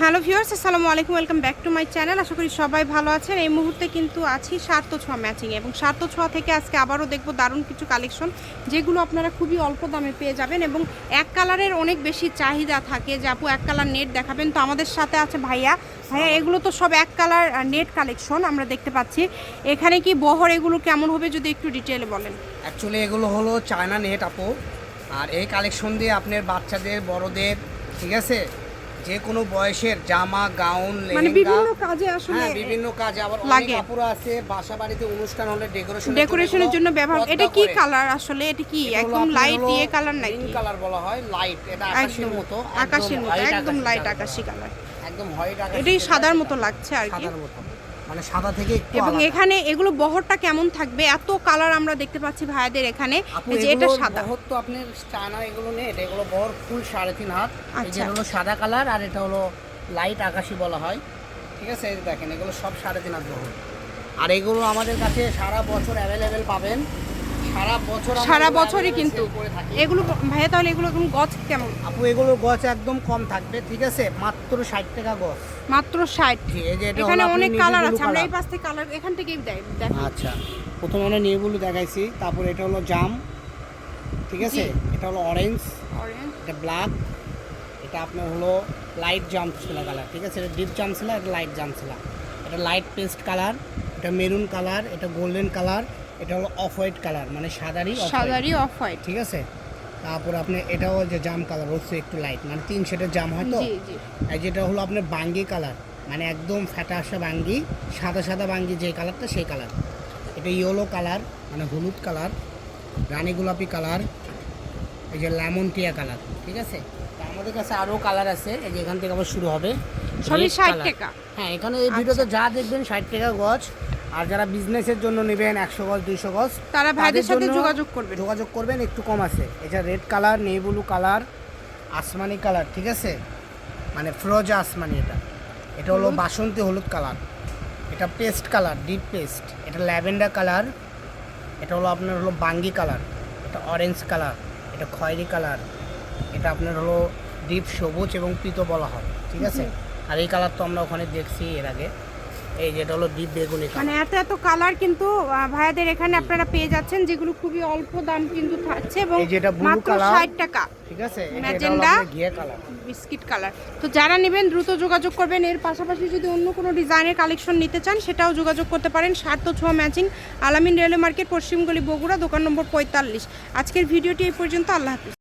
Hello viewers, আসসালামু আলাইকুম, welcome back to my channel. আশা করি সবাই ভালো আছেন। এই মুহূর্তে কিন্তু আছি সার্থ ছোঁয়া ম্যাচিং এবং সার্থ ছোঁয়া থেকে আজকে আবারও দেখব দারুণ কিছু কালেকশন, যেগুলো আপনারা খুবই অল্প দামে পেয়ে যাবেন এবং এক কালারের অনেক বেশি চাহিদা থাকে যে আপু এক কালার নেট দেখাবেন। তো আমাদের সাথে আছে ভাইয়া। ভাইয়া, এগুলো তো সব এক কালার নেট কালেকশন আমরা দেখতে পাচ্ছি। এখানে কি বহর এগুলো কেমন হবে যদি একটু ডিটেলে বলেন? অ্যাকচুয়ালি এগুলো হলো চায়না নেট আপু। আর এই কালেকশন দিয়ে আপনার বাচ্চাদের, বড়দের, ঠিক আছে? যে কোনো বয়সের জামা গাউন মানে বিভিন্ন কাজে আসলে হ্যাঁ বিভিন্ন কাজে আবার অনেক লাগে। পুরো আছে বাসা বাড়িতে অনুষ্ঠান হলে ডেকোরেশন ডেকোরেশনের জন্য ব্যবহার এটা কি কালার আসলে? এটা কি একদম লাইট দিয়ে কালার নাকি? গ্রিন কালার বলা হয় লাইট এটা আকাশের মতো আকাশের মতো একদম লাইট আকাশী আকাশি কালার একদম হোয়াইট আকাশ এটাই সাদার মতো লাগছে আর কি। সাদার মতো। মানে সাদা থেকে একটু এবং এখানে এগুলো বহরটা কেমন থাকবে? এত কালার আমরা দেখতে পাচ্ছি ভাইদের এখানে। যে এটা সাদা। বহর তো আপনার চানা এগুলো নেট এগুলো বহর ফুল সাড়ে তিন হাত। এই যে আচ্ছা। হলো সাদা কালার আর এটা হলো লাইট আকাশি বলা হয়। ঠিক আছে? এই দেখেন এগুলো সব সাড়ে তিন হাত বহর। আর এগুলো আমাদের কাছে সারা বছর অ্যাভেলেবেল পাবেন। সারা বছর আমরা সারা বছরই কিন্তু এগুলো ভাইয়া তাহলে এগুলো এখন গছ কেমন? আপু এগুলোর গছ একদম কম থাকবে ঠিক আছে? মাত্র ষাট টাকা গছ। মাত্র ষাট। এখানে অনেক কালার আছে আমরা এই পাশ থেকে কালার এখান থেকেই আচ্ছা প্রথমে আমরা নেভুলু দেখাইছি তারপর এটা হলো জাম ঠিক আছে? এটা হলো অরেঞ্জ Orange, এটা ব্ল্যাক এটা আপনার হলো লাইট জাম্প ছিল কালার ঠিক আছে? এটা ডিপ জাম্প ছিল এটা লাইট জাম্প ছিল এটা লাইট পেস্ট কালার এটা মেরুন কালার এটা গোল্ডেন কালার এটা হলো অফ হোয়াইট কালার মানে সাদারই off white, সাদারি অফ হোয়াইট ঠিক আছে? তারপর আপনি এটাও যে জাম কালার হচ্ছে একটু লাইট মানে তিন শেডের জাম হয় তো? আর যেটা হলো আপনার বাঙ্গি কালার মানে একদম ফ্যাটা আসা বাঙ্গি সাদা সাদা বাঙ্গি যে কালারটা সেই কালার এটা ইয়েলো কালার মানে হলুদ কালার রানী গোলাপি কালার এই যে লেমন টিয়া কালার ঠিক আছে? আমাদের কাছে আরও কালার আছে এই যে এখান থেকে আবার শুরু হবে। সবই Red 60 colour। টাকা। হ্যাঁ এখানে এই ভিডিওতে যা দেখবেন ষাট টাকা গজ। আর যারা বিজনেসের জন্য নেবেন একশো গজ দুইশো গজ তারা ভাইদের সাথে যোগাযোগ করবেন। যোগাযোগ করবেন একটু কম আছে। এটা রেড কালার নেই ব্লু কালার আসমানি কালার ঠিক আছে? মানে ফ্রোজা আসমানি এটা। এটা হলো বাসন্তী হলুদ কালার এটা পেস্ট কালার ডিপ পেস্ট এটা ল্যাভেন্ডার কালার এটা হলো আপনার হলো বাঙ্গি কালার এটা অরেঞ্জ কালার এটা খয়েরি কালার এটা আপনার হলো ডিপ সবুজ এবং পিতো বলা হয় ঠিক আছে? আর এই কালার তো আমরা ওখানে দেখছি এর আগে। এই যেটা হলো ডিপ বেগুনি মানে এত এত কালার কিন্তু ভাইয়াদের এখানে আপনারা পেয়ে যাচ্ছেন যেগুলো খুবই অল্প দাম কিন্তু থাকছে এবং এই যেটা blue মাত্র। ষাট টাকা। ঠিক আছে? ম্যাজেন্ডা। ঘিয়ে কালার বিস্কিট কালার তো যারা নেবেন দ্রুত যোগাযোগ করবেন। এর পাশাপাশি যদি অন্য কোনো ডিজাইনের কালেকশন নিতে চান সেটাও যোগাযোগ করতে পারেন। সার্থ ছোঁয়া ম্যাচিং আলামিন রেলওয়ে মার্কেট পশ্চিমগলি বগুড়া দোকান নম্বর পঁয়তাল্লিশ। আজকের ভিডিওটি এই পর্যন্ত আল্লাহ হাফিজ।